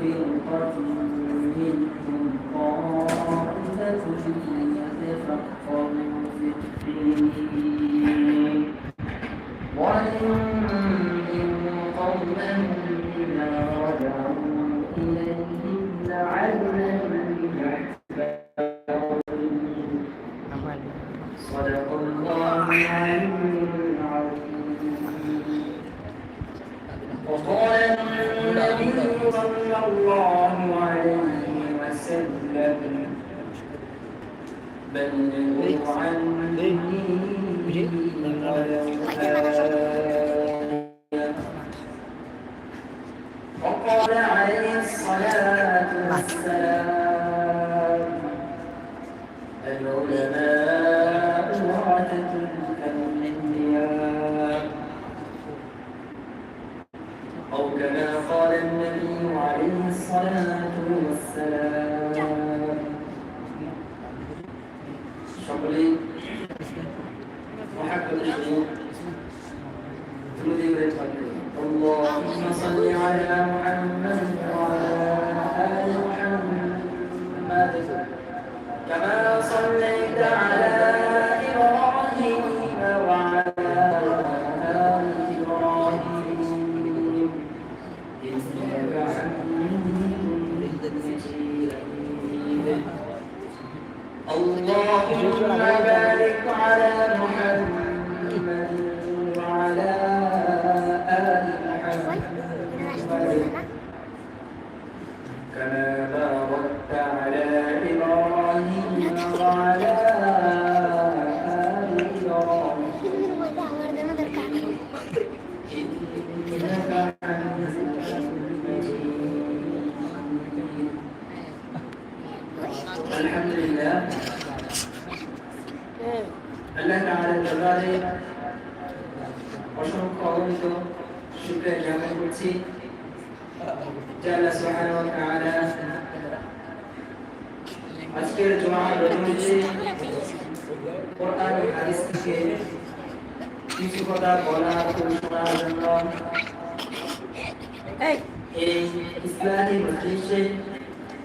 فرقة منهم طائفة يتفقهوا في الدين وإن العلماء ورثة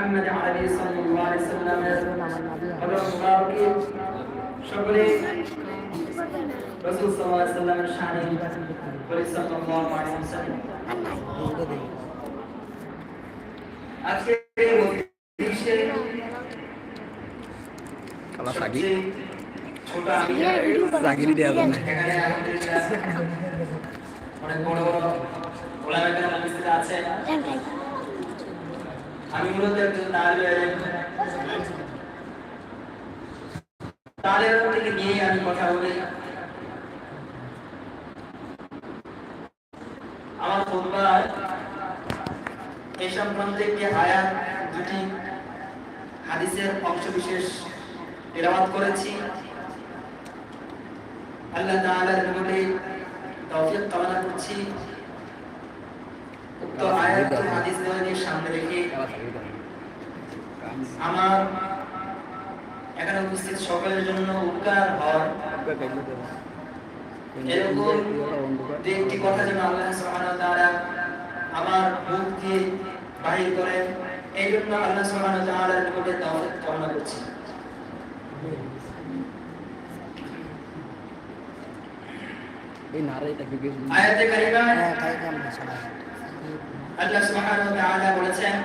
সরদার মোহাম্মদ আলী সাল্লাল্লাহু আলাইহি সাল্লামের কদম মুবারকে সকলে রাসূল সাল্লাল্লাহু আলাইহি সাল্লামের শানে বলি সাল্লাল্লাহু আলাইহি ওয়াসাল্লাম আজকে এই মজলিসে কালা সাগি। ছোট আমি সাগিরি দেওয়া যাবে। অনেক বড় বড় ওলামা কেরাম উপস্থিত আছেন। আমি মূলত একজন তাদের থেকে নিয়ে আমি কথা বলি আমার খুতবায় এই সংক্রান্ত একটি আয়াত দুটি হাদিসের অংশ বিশেষ তেলাওয়াত করেছি আল্লাহ তাআলার নিকটে তৌফিক কামনা করছি উক্ত আয়াত হাদিস সামনে রেখে আমার এখানে উপস্থিত সকলের জন্য উপকার হয়। এরকম একটি কথা যেন আল্লাহ সুবহানাহু তাআলা আমার মুখ দিয়ে বাহির করেন এই জন্য আল্লাহ সুবহানাহু তাআলার নিকটে তৌফিক কামনা করছি। এই নারাইটা বিগেস আয়াতে কারিমা? হ্যাঁ আমরা সবাই আল্লাহ সুবহানাহু ওয়া তাআলা বলেছেন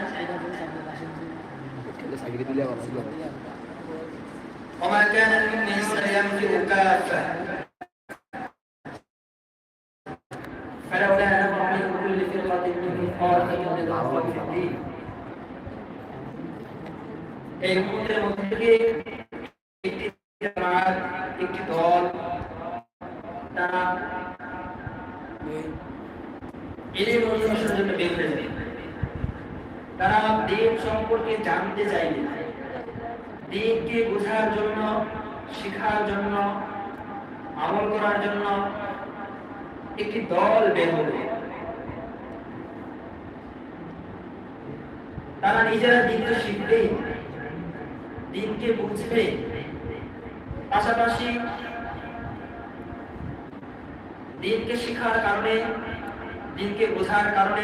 সাগিরি দিলে ভালো وما كان المؤمن لينفر كافة فلولا نفر من كل فرقة منهم طائفة يتفقهوا في الدين এই মুহূর্তের মধ্যে থেকে একটি জামাত একটি দল তারা তারা দিন সম্পর্কে জানতে চাইবে দিনকে বোঝার জন্য, শেখার জন্য, আমল করার জন্য একটি দল বের হবে তারা নিজেরা দিনকে শিখবে, দিনকে বুঝবে। পাশাপাশি দিনকে শেখার কারণে দিনকে বোঝার কারণে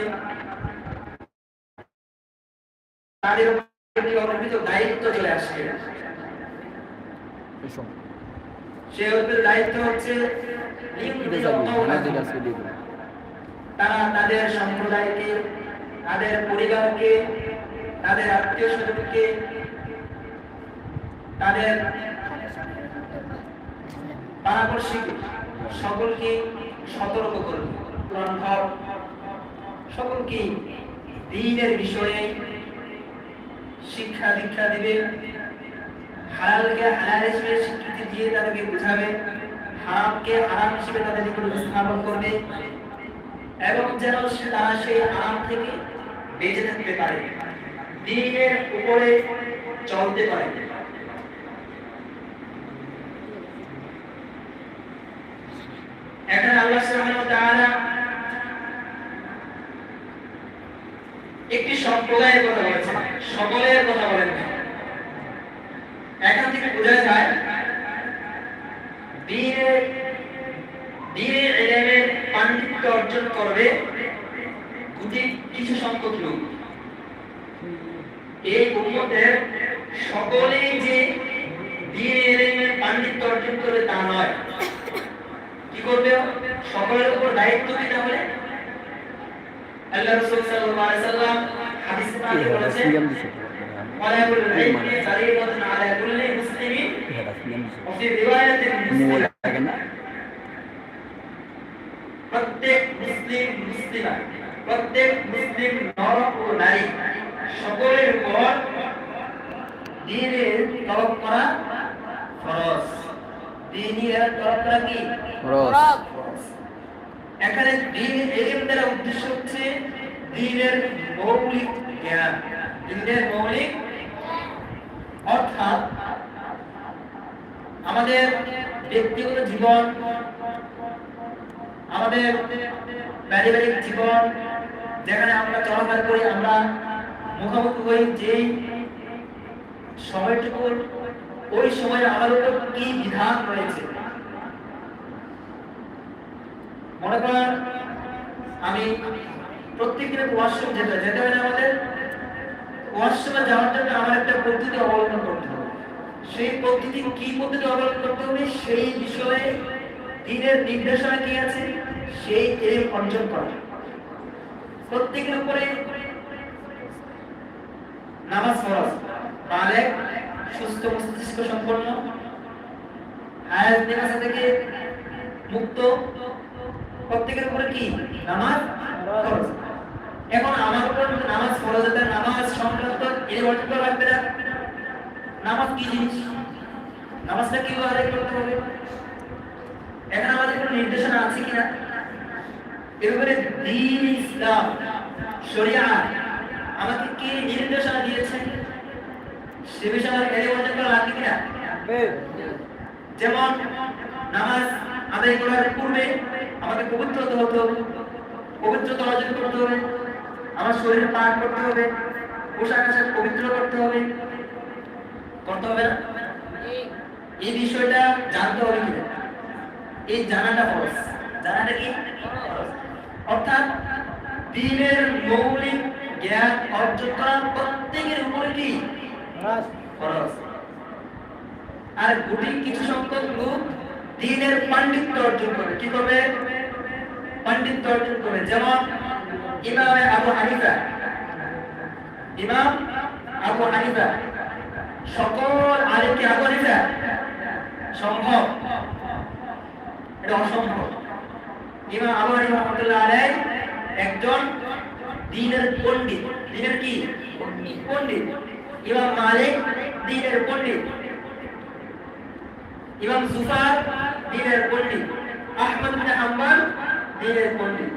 তাদের অর্পিত দায়িত্ব চলে আসবে সে অর্পিত দায়িত্ব হচ্ছে এটা যাবি আমাদের কাছে দিয়ে দেবো তারা তাদের সম্প্রদায়কে তাদের পরিবারকে তাদের আত্মীয় স্বজনকে তাদের সকলকে সতর্ক করবে। রন্ধন সকলকে দিনের বিষয়ে শিক্ষা দীক্ষা দিবে। হালালকে হালাল হিসেবে স্বীকৃতি দিয়ে তাদেরকে বোঝাবে। হারামকে হারাম হিসেবে তাদের নিকট উপস্থাপন করবে। এবং যেন তারা সেই আরাম থেকে বেঁচে থাকতে পারে। দিনের উপরে চলতে পারে। এখানে আল্লাহ সুবহানাহু ওয়া একটি সম্প্রদায়ের কথা বলেছেন। সকলের কথা বলেন। এখান থেকে বোঝা যায় দিনের দিনের ইলমের পাণ্ডিত্য অর্জন করবে গুটি কিছু সংখ্যক লোক। এই উম্মতের সকলেই যে দিনের ইলমের পাণ্ডিত্য অর্জন করবে তা নয়। কি করবে? সকলের উপর দায়িত্ব কি তাহলে? আল্লাহ রাসূল সাল্লাল্লাহু আলাইহি সাল্লাম হাদিসে পাকে বলেছেন মালাকুল ইলমি সারিরাতুন আলা কুল্লি প্রত্যেক এখানে দিন এলিম দ্বারা উদ্দেশ্য হচ্ছে দিনের মৌলিক জ্ঞান। দিনের মৌলিক অর্থাৎ আমাদের ব্যক্তিগত জীবন, আমাদের পারিবারিক জীবন, যেখানে আমরা চলাফেরা করি, আমরা মুখোমুখি হই যে সময়টুকু ওই সময়ে আমাদের উপর কি বিধান রয়েছে? মনে করেন, আমি প্রত্যেকদিন ওয়াশরুম যেতে। যেতে না আমাদের? ওয়াশরুমে যাওয়ার জন্য আমার একটা পদ্ধতি অবলম্বন করতে হবে। সেই পদ্ধতি কি পদ্ধতি অবলম্বন করতে হবে? সেই বিষয়ে দিনের নির্দেশনা কি আছে? সেই এর অর্জন করা। প্রত্যেকের উপরে নামাজ ফরজ। বালেগ সুস্থ মস্তিষ্ক সম্পন্ন, হায়াত থেকে মুক্ত প্রত্যেকের উপরে কি? নামাজ? ফরজ। এখন আমার উপর নামাজ ফরজ আছে। নামাজ সংক্রান্ত এর লাগবে না। নামাজ কি জিনিস? নামাজটা কীভাবে আদায় করতে হবে? এখানে আমাদের কোনো নির্দেশনা আছে কিনা? এবারে দিন ইসলাম শরিয়া। আমাকে কি নির্দেশনা দিয়েছেন সে বিষয়ে আমার এর করা লাগবে কিনা? যেমন নামাজ আদায় করার পূর্বে আমাকে পবিত্র হতে হবে। পবিত্রতা অর্জন করতে হবে। আমার শরীর পাক করতে হবে। পোশাক আশাক পবিত্র করতে হবে। করতে হবে না? এই বিষয়টা জানতে হবে কিনা? এই জানাটা ফরজ। জানাটা কি। অর্থাৎ দিনের মৌলিক জ্ঞান অর্জন করা প্রত্যেকের উপরে কি? ফরজ। আর গুটি কিছু সংখ্যক লোক দিনের পাণ্ডিত্য অর্জন করে। কি করবে? পাণ্ডিত্য অর্জন করে, যেমন ইমাম আবু হানিফা, ইমাম আবু হানিফা, সকল আবু হানিফা, সম্ভব। এটা অসম্ভব। ইমাম আবু রহমতুল্লাহ আলাইহি একজন দিনের পণ্ডিত। দ্বীনের কি? পণ্ডিত। ইমাম মালিক দিনের পণ্ডিত। ইমাম জুফার দ্বীনের পণ্ডিত। আহমদ বিন দ্বীনের পণ্ডিত।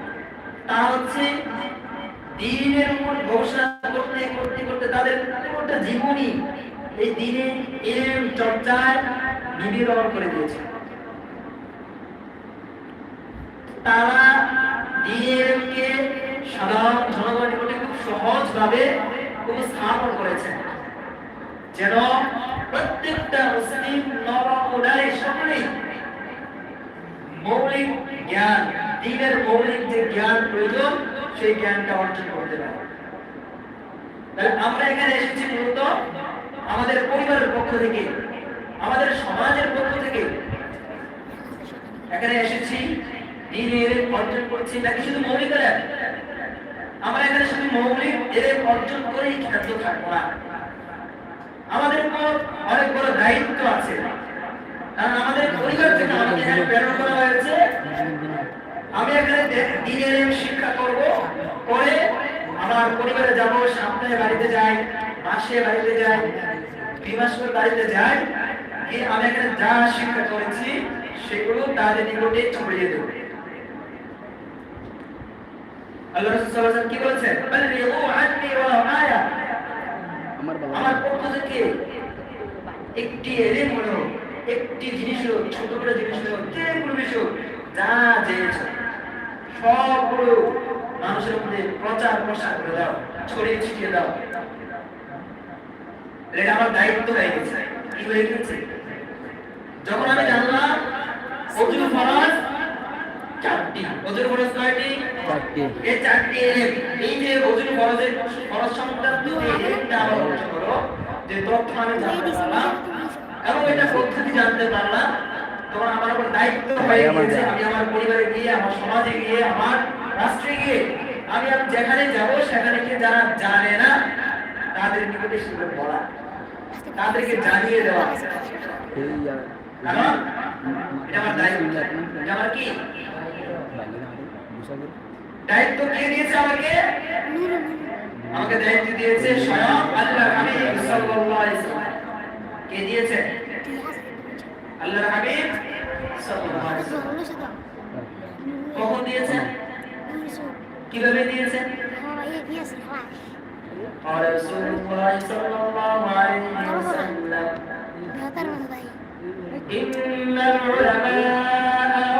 তা হচ্ছে দিনের উপর গবেষণা করতে করতে করতে তাদের পুরোটা জীবনই এই দিনে এলেম চর্চায় নিবেদন করে দিয়েছে। তারা দিনেরকে সাধারণ জনগণের নিকটে খুব সহজভাবে উপস্থাপন করেছেন। যেন প্রত্যেকটা মুসলিম নর ও সকলেই মৌলিক জ্ঞান দিনের মৌলিক যে জ্ঞান প্রয়োজন, সেই জ্ঞানটা অর্জন করতে পারে। আমরা এখানে এসেছি মূলত আমাদের পরিবারের পক্ষ থেকে, আমাদের সমাজের পক্ষ থেকে। এখানে এসেছি, দিনের অর্জন করছি, নাকি শুধু মৌলিক আমরা এখানে শুধু মৌলিক এলেম অর্জন করেই ক্ষান্ত থাকব না। আমাদের অনেক বড় দায়িত্ব আছে। কারণ আমাদের পরিবার থেকে আমাদের প্রেরণ করা হয়েছে। আমি এখানে দিনের শিক্ষা করব। করে আমার পরিবারে যাব সপ্তাহে বাড়িতে যাই মাসে বাড়িতে যাই দুই মাস পর বাড়িতে যাই। আমি এখানে যা শিক্ষা করেছি সেগুলো তাদের নিকটে ছড়িয়ে দেবো। আল্লাহ রাসূল সাল্লাল্লাহু আলাইহি ওয়াসাল্লাম কি বলেছেন? বাল্লিগু আন্নি ওয়ালাউ আয়া। আমার পক্ষ থেকে একটি এলেম হলো একটি জিনিস হলো ছোট করে জিনিস হলো যে কোনো বিষয় যা চেয়েছ সবগুলো মানুষের মধ্যে প্রচার প্রসার করে দাও ছড়িয়ে ছিটিয়ে দাও। এটা আমার দায়িত্ব হয়ে গেছে। কি হয়ে গেছে? যখন আমি জানলাম অজুর ফরজ চারটি। অজুর ফরজ কয়টি? চারটি। এই চারটি এই যে অজুর ফরজের ফরজ সংক্রান্ত আমার অর্জন করো যে তথ্য আমি জানতে পারলাম এবং এটা পদ্ধতি জানতে পারলাম তখন আমার উপর দায়িত্ব হয়ে গিয়েছে আমি আমার পরিবারে গিয়ে আমার সমাজে গিয়ে আমার রাষ্ট্রে গিয়ে আমি আর যেখানে যাব সেখানে গিয়ে যারা জানে না তাদের নিকটে সেগুলো বলা। তাদেরকে জানিয়ে দেওয়া। কারণ এটা আমার দায়িত্ব। এটা আমার কি? দায়িত্ব কে দিয়েছে আমাকে? আমাকে দায়িত্ব দিয়েছে স্বয়ং আল্লাহ হাবিব সাল্লাল্লাহু আলাইহি কে দিয়েছে? আল্লাহর হাবিব কখন দিয়েছেন? কীভাবে দিয়েছেন? রাসূলুল্লাহ সাল্লাল্লাহু আলাইহি ওয়াসাল্লাম ইন্নাল উলামা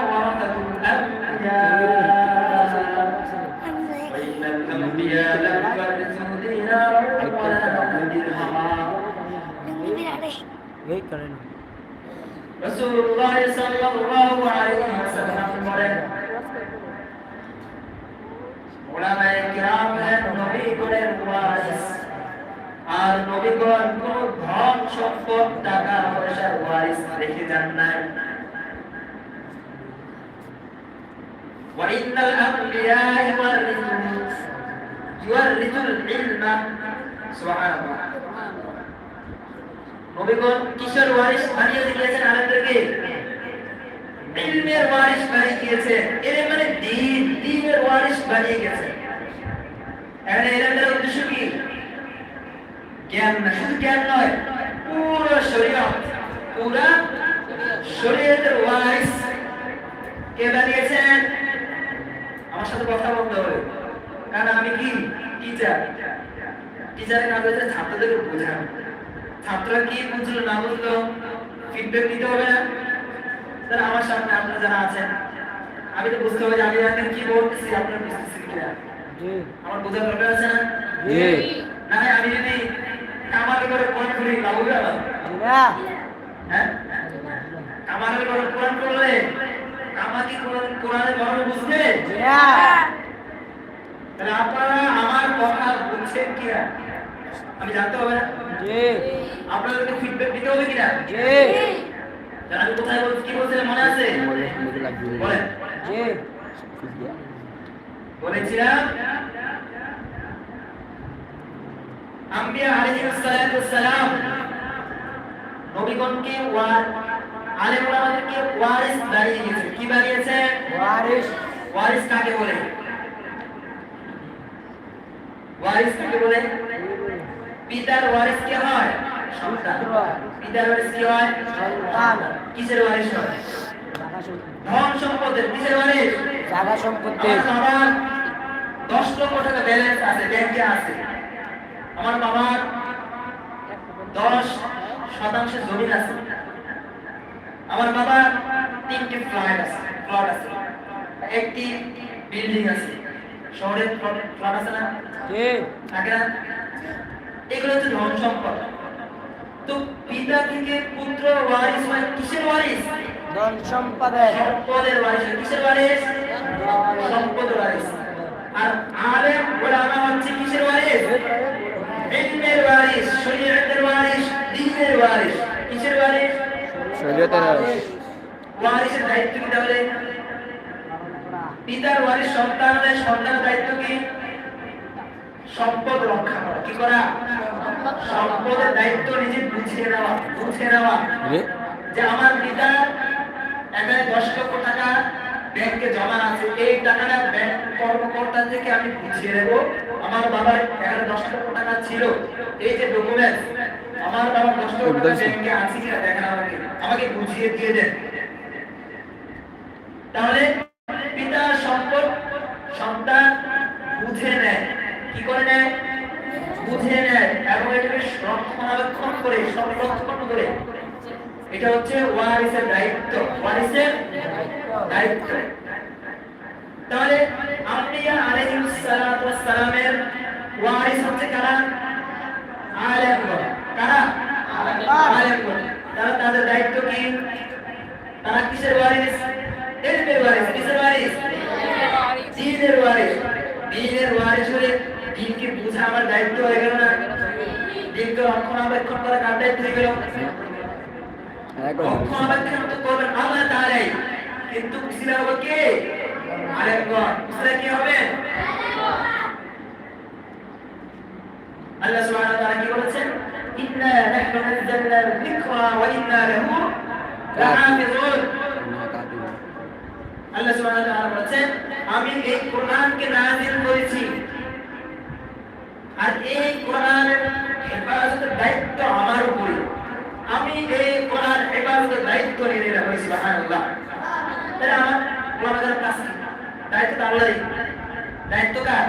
ওয়ারাসাতুল আমবিয়া রাসূলুল্লাহ সাল্লাল্লাহু আলাইহি ওয়াসাল্লাম বলেন ওলামায়ে কিরাম হলেন নবীগণের ওয়ারিস আর নবীগণ কোন ধন সম্পদ টাকা পয়সার ওয়ারিস রেখে যান নাই وإن الأنبياء يورثون يورث العلم سبحان الله নবীগণ কিসের ওয়ারিস বানিয়ে দিয়েছেন আলেমদেরকে ইলমের ওয়ারিস বানিয়ে দিয়েছেন এর মানে দিন, দিনের ওয়ারিস বানিয়ে গেছে। এখানে এলেমের উদ্দেশ্য কি? জ্ঞান না, শুধু জ্ঞান নয়, পুরো শরীয়ত, পুরা শরীয়তের ওয়ারিস কে বানিয়েছেন? আমার সাথে কথা বলতে হবে। কারণ আমি কি? টিচার। টিচারের কাজ হচ্ছে ছাত্রদেরকে বোঝানো। ছাত্ররা কি বুঝলো না বুঝলো ফিডব্যাক দিতে হবে না? স্যার আমার সামনে আপনারা যারা আছেন আমি তো বুঝতে হবে আমি এখন কি বলতেছি আপনারা বুঝতেছি কিনা জি। আমার বোঝার দরকার আছে না? জি। না আমি যদি কামারের করে কোরআন করি লাভ হবে না হ্যাঁ? কামারের করে কোরআন করলে আমাকে কোরআন কোরআনের গরমে বুঝবে? না তাহলে আপনারা আমার কথা বুঝছেন কিনা আমি জানতে হবে না। আপনাদেরকে ফিডব্যাক দিতে হবে কিনা? আমি কোথায় বলছি কি বলছিলাম মনে আছে? বলেছিলাম আম্বিয়া আলাইহিস সালাতু সালাম নবীগণকে ওয়া আলেম ওলামাদেরকে ওয়ারিস বানিয়ে গেছে কি বানিয়েছে? ওয়ারিস। ওয়ারিস কাকে বলে? ওয়ারিস কাকে বলে? পিতার ওয়ারিস কে হয়? সন্তান। পিতার ওয়ারিস কি হয়? সন্তান। কিসের ওয়ারিস হয়? ধন সম্পদের। কিসের ওয়ারিস? জাগা সম্পত্তি আমার দশ লক্ষ টাকা ব্যালেন্স আছে ব্যাংকে আছে। আমার বাবার দশ শতাংশ জমি আছে। আমার বাবার তিনটি ফ্ল্যাট আছে প্লট আছে। একটি বিল্ডিং আছে। শহরের প্লট আছে না? থাকে না? এগুলো হচ্ছে ধন সম্পদ। তো পিতা থেকে পুত্র ওয়ারিস হয় কিসের ওয়ারিস ধন সম্পদের। সম্পদের ওয়ারিস। কিসের ওয়ারিস সম্পদের ওয়ারিস আর আলেম ওলামা হচ্ছে কিসের ওয়ারিস ইলমের ওয়ারিস শরীয়তের ওয়ারিস দ্বীনের ওয়ারিস কিসের ওয়ারিস শরীয়তের ওয়ারিসের দায়িত্ব কি তাহলে? পিতার ওয়ারিস সন্তানের সন্তানের দায়িত্ব কি? সম্পদ রক্ষা করা। কি করা? সম্পদের দায়িত্ব নিজে বুঝিয়ে নেওয়া বুঝে নেওয়া। যে আমার পিতা এখানে দশ লক্ষ টাকা ব্যাংকে জমা আছে এই টাকাটা ব্যাংক কর্মকর্তা থেকে আমি বুঝিয়ে নেব। আমার বাবার এখানে দশ লক্ষ টাকা ছিল। এই যে ডকুমেন্টস আমার বাবার দশ লক্ষ টাকা ব্যাংকে আছে কিনা দেখেন আমাকে আমাকে বুঝিয়ে দিয়ে দেন। তাহলে কি করে নেয়? বুঝে নেয়। এবং এটাকে রক্ষণাবেক্ষণ করে সংরক্ষণ করে। এটা হচ্ছে ওয়ারিসের দায়িত্ব। ওয়ারিসের দায়িত্ব। তাহলে আম্বিয়া আলাইহিস সালাতু ওয়াস সালামের ওয়ারিস হচ্ছে কারা? আলেমগণ। কারা? আলেমগণ। তারা তাদের দায়িত্ব কি? তারা কিসের ওয়ারিস? ইলমের ওয়ারিস। কিসের ওয়ারিস? দ্বীনের ওয়ারিস। দ্বীনের ওয়ারিস হলে দ্বীনকে বোঝা আমার দায়িত্ব হয়ে গেল না? দ্বীনকে রক্ষণাবেক্ষণ করা কার দায়িত্ব হয়ে গেল? রক্ষণাবেক্ষণ তো করবেন আল্লাহ তাআলাই। কিন্তু উসিলা হবে কে? উসিলা কে হবে? আল্লাহ সুবহানাহু ওয়া তাআলা কি বলেছেন? ইন্না নাহনু নাযালনা যিকরা ওয়া ইন্না লাহু লাহাফিজুন। আল্লাহ সুবহানাহু ওয়া তাআলা বলেছেন আমি এই কোরআনকে নাযিল করেছি। আর এই কোরআনের হেফাজতের দায়িত্ব আমার উপরে। আমি এই কোরআন হেফাজতের দায়িত্ব নিয়ে নিলাম সুবহানাল্লাহ। তাহলে আমার ওলামাদের কাজ কি? দায়িত্ব আল্লাহরই। দায়িত্ব কার?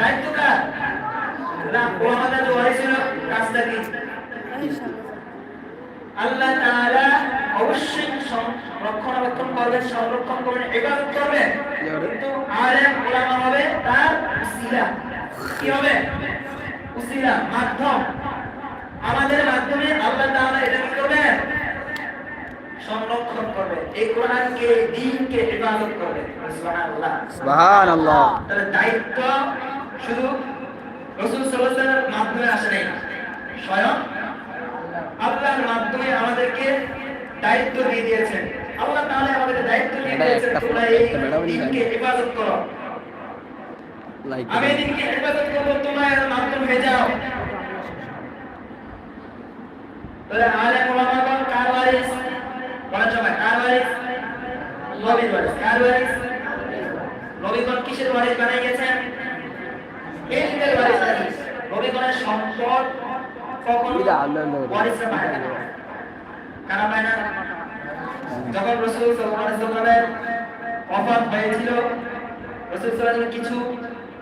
দায়িত্ব কার? না ওলামাদের যে ওয়ারিস ছিল কাজটা কি? আল্লাহ তাআলা অবশ্যই রক্ষণাবেক্ষণ করবেন সংরক্ষণ করবেন ইবাদত করবেন। কিন্তু আলেম ওলামা হবে তার উসিলা। কি হবে? উসিলা মাধ্যম। আমাদের মাধ্যমে আল্লাহ তাআলা এটা কি করবেন সংরক্ষণ করবে। এই কোরআনকে দ্বীনকে ইবাদত করবে। সুবহানাল্লাহ। সুবহানাল্লাহ। তাহলে দায়িত্ব শুধু রসুল সাল্লাল্লাহু মাধ্যমে আসে নাই। স্বয়ং আল্লাহর মাধ্যমে আমাদেরকে দায়িত্ব দিয়ে দিয়েছেন। আল্লাহ তাআলা আমাদেরকে দায়িত্ব দিয়ে দিয়েছেন তোমরা এই দিনকে ইবাদত করো। লাইক আমি এই দিনকে করব তোমরা মাধ্যম হয়ে যাও। তাহলে আলেম ওলামাগণ কার ওয়ারিস? বলেন সবাই কার ওয়ারিস? নবীর ওয়ারিস। কার ওয়ারিস? নবীগণ কিসের ওয়ারিস বানাই গেছেন? ইলমের ওয়ারিস নবীগণের সম্পদ কখনো পায় না? কারা পায় না? যখন রসুল সাল্লাল্লাহু আলাইহি ওয়াসাল্লামের ওফাত হয়েছিল রসুল সাল্লাল্লাহু কিছু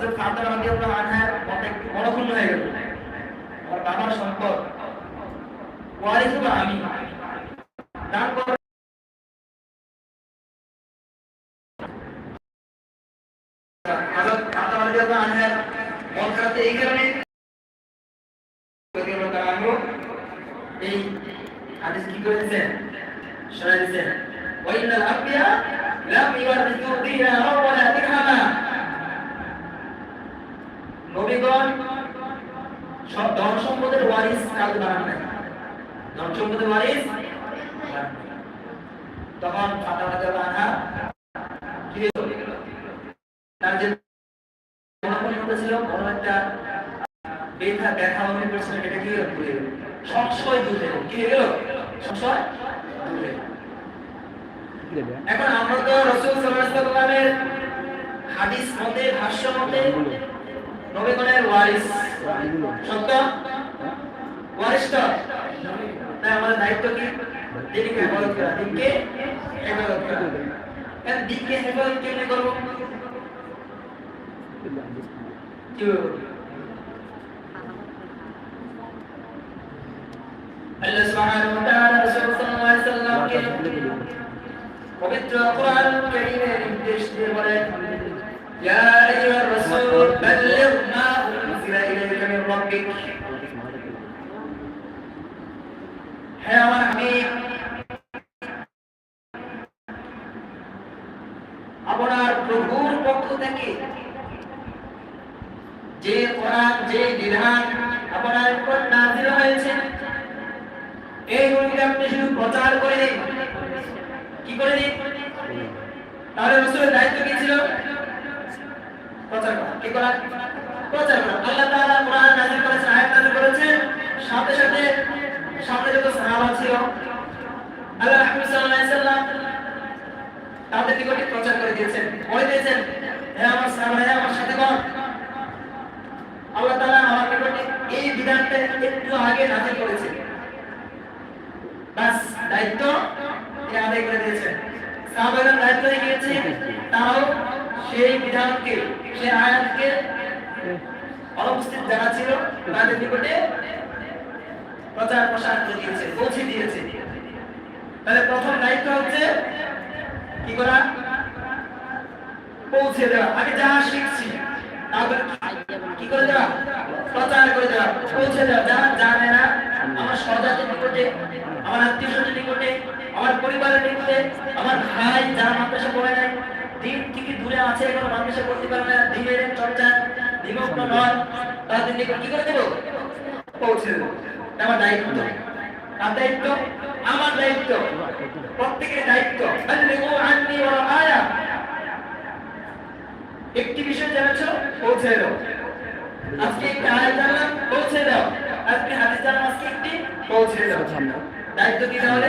হযরত ফাতেমা রাদিয়াল্লাহু আনহার মনটা একটু মনক্ষুণ্ণ হয়ে গেল আমার কি করেছেন? শোনা দিয়েছেন ইওয়ারিসু দিনারা ওয়ালা নবীগণ সব ধন সম্পদের ওয়ারিস কাজ বানান নাই। ধন সম্পদের ওয়ারিস তখন ফাতেমা রাদিয়াল্লাহু আনহা কি তার যে বলতেছিল বড় একটা ব্যথা ব্যথা অনুভব করছিল এটা কি গেল। সংশয় দূরে কি হয়ে গেল? সংশয় দূরে এখন আমরা তো রসুল সাল্লামের হাদিস মতে, ভাষ্য মতে নবীগণের ওয়ারিস। সত্য? ওয়ারিস তাই আমাদের দায়িত্ব কি? দিনকে হেফাজত করা। দিনকে হেফাজত করা। দিনকে হেফাজত কেমনে করব? আল্লাহ সুবহানাহু ওয়া তাআলা রাসূল সাল্লাল্লাহু আলাইহি সাল্লামকে পবিত্র কোরআন কারীমের নির্দেশ দিয়ে বলেন ইয়া আইয়ুহার রাসূল বাল্লিগ মা উনজিলা ইলাইকা মির রাব্বিক হে আমার আপনার প্রভুর পক্ষ থেকে যে কোরআন, যে বিধান আপনার উপর নাযিল হয়েছে এইগুলিকে আপনি শুধু প্রচার করে দিন। কি করে দিন? তাহলে দায়িত্ব কি ছিল? সাথে সাথে সামনে যত আল্লাহ রাসূল সাল্লাল্লাহু প্রচার করে দিয়েছেন। বলে দিয়েছেন, হে আমার সাহাবা আমার সাথে কর আল্লাহ তাআলা আমার নিকটে এই বিধানটা একটু আগে নাযিল করেছেন। বাস, দায়িত্ব করে দিয়েছেন। সাহাবারা দায়িত্ব গিয়েছে, তারাও সেই বিধানকে, সেই আয়াতকে অনুপস্থিত যারা ছিল তাদের নিকটে প্রচার প্রসার করে দিয়েছে, পৌঁছে দিয়েছে। তাহলে প্রথম দায়িত্ব হচ্ছে কি করা? পৌঁছে দেওয়া। আগে যা শিখছি, তারপরে কি করে দেওয়া? প্রচার করে দেওয়া, পৌঁছে দেওয়া। যারা জানে না, আমার সজাতের নিকটে, আমার আত্মীয় স্বজনের নিকটে আমার পরিবারের নিকটে আমার ভাই, যারা মাদ্রাসা পড়ে নাই, দিন থেকে দূরে আছে এখনও মাদ্রাসা করতে পারে না, দিনের চর্চা, নিমগ্ন নয় তাদের নিকট কি করে দেবো? পৌঁছে আমার দায়িত্ব। তার দায়িত্ব, আমার দায়িত্ব। প্রত্যেকের দায়িত্ব। আয়া। একটি বিষয় জেনেছো পৌঁছে আজকে জানলাম, পৌঁছে দাও। আজকে হাদিস জানলাম, আজকে একটি পৌঁছে দাও। দায়িত্ব কি তাহলে?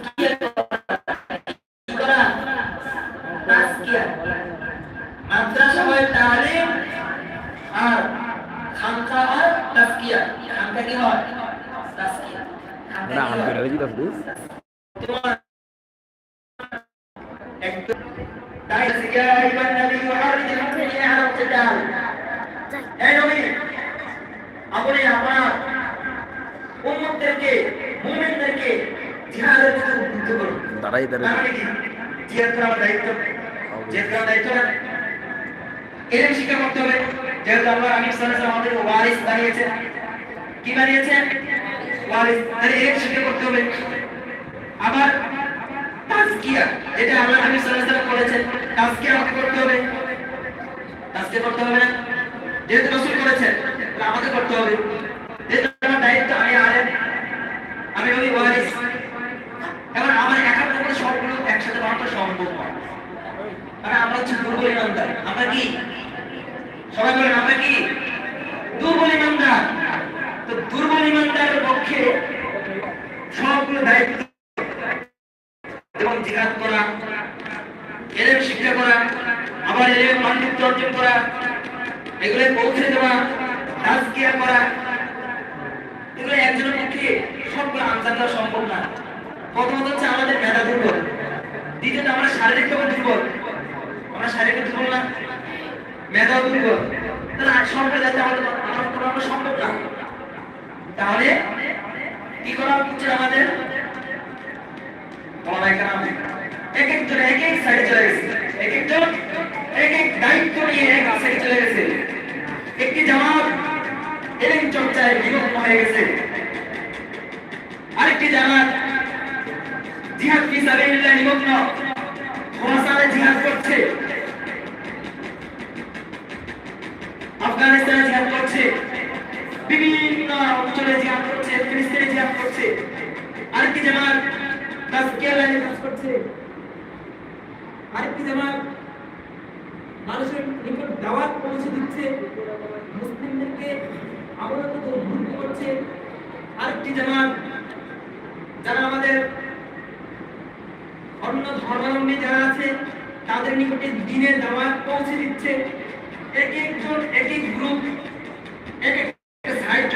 তাজকিয়া আমাকে করতে হবে। আজকে করতে হবে যেহেতু রসুল করেছেন আমাকে করতে হবে যেহেতু আমার দায়িত্ব আমি আলেম আমি ওই ওয়ারিস এবার আমার একার মধ্যে সবগুলো একসাথে বানানো সম্ভব নয় কারণ আমরা হচ্ছে দুর্বল ইমানদার আমরা কি সবাই বলেন আমরা কি দুর্বল ইমানদার তো দুর্বল ইমানদারের পক্ষে সবগুলো দায়িত্ব এবং জিহাদ করা এলেম শিক্ষা করা আবার এলেম পাণ্ডিত্য অর্জন করা এগুলো পৌঁছে দেওয়া তাজকিয়া করা এগুলো একজনের পক্ষে সবগুলো আনসার দেওয়া সম্ভব না প্রথমত হচ্ছে আমাদের মেধা দুর্বল দ্বিতীয়ত আমরা শারীরিকভাবে দুর্বল আমরা শারীরিক দুর্বল না মেধা দুর্বল তাহলে আজ সম্ভব যাতে আমাদের আমার করানো সম্ভব না তাহলে, কি করা উচিত আমাদের? আরেকটি জামাত জিহাদ ফি সাবিলিল্লাহ করছে। আফগানিস্তানে জিহাদ করছে। বিভিন্ন অঞ্চলে জিহাদ করছে, ফিলিস্তিনে জিহাদ করছে। আরেকটি জামাত তাজকিয়া লাইনে কাজ করছে। আরেকটি জামাত মানুষের নিকট দাওয়াত পৌঁছে দিচ্ছে। মুসলিমদেরকে আমলত উদ্বুদ্ধ করছে। আরেকটি জামাত যারা আমাদের অন্য ধর্মাবলম্বী যারা আছে, তাদের নিকটে দিনের দাওয়াত পৌঁছে দিচ্ছে। এক একজন, এক এক গ্রুপ এক গেছে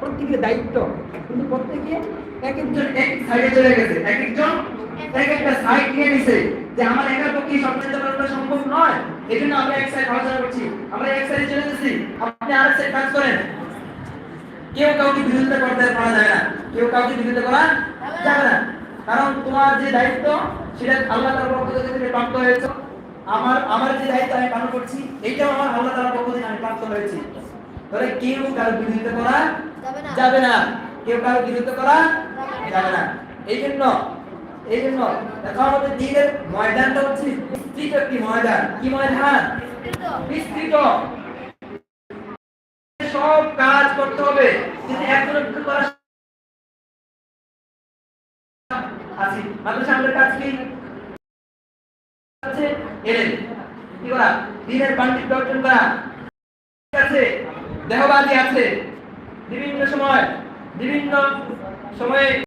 প্রত্যেকের দায়িত্ব। কিন্তু প্রত্যেকে এক একজন এক সাইডে চলে গেছে। এক একজন এক একটা সাইড নিয়ে নিছে যে আমার একার পক্ষে সবকিছু করা সম্ভব নয়। এই জন্য আমরা এক সাইড আলোচনা করছি। আমরা এক সাইডে চলে গেছি। আপনি আরেক সাইড কাজ করেন। কেউ কাউকে বিরোধিতা করতে পারা যায় না। কেউ কাউকে বিরোধিতা করা যাবে না। কারণ তোমার যে দায়িত্ব, সেটা আল্লাহ তাআলার পক্ষ থেকে তুমি প্রাপ্ত হয়েছে। আমার আমার যে দায়িত্ব আমি পালন করছি এইটাও আমার আল্লাহ তাআলার পক্ষ থেকে আমি প্রাপ্ত হয়েছি। তাহলে কেউ কারও বিরোধিতা করা যাবে না। কেউ কারও বিরোধিতা করা যাবে না। এই জন্য এই জন্য দেখো আমাদের দিনের ময়দানটা হচ্ছে বিস্তৃত একটি ময়দান। কি ময়দান? বিস্তৃত। সব কাজ করতে হবে। কিন্তু একজন করা আছি আমাদের কাজ কি? আছে এলেন কি করা? দিনের পাণ্ডিত্য অর্জন করা। আছে। দেহবাদী আছে। বিভিন্ন সময় বিভিন্ন সময়ে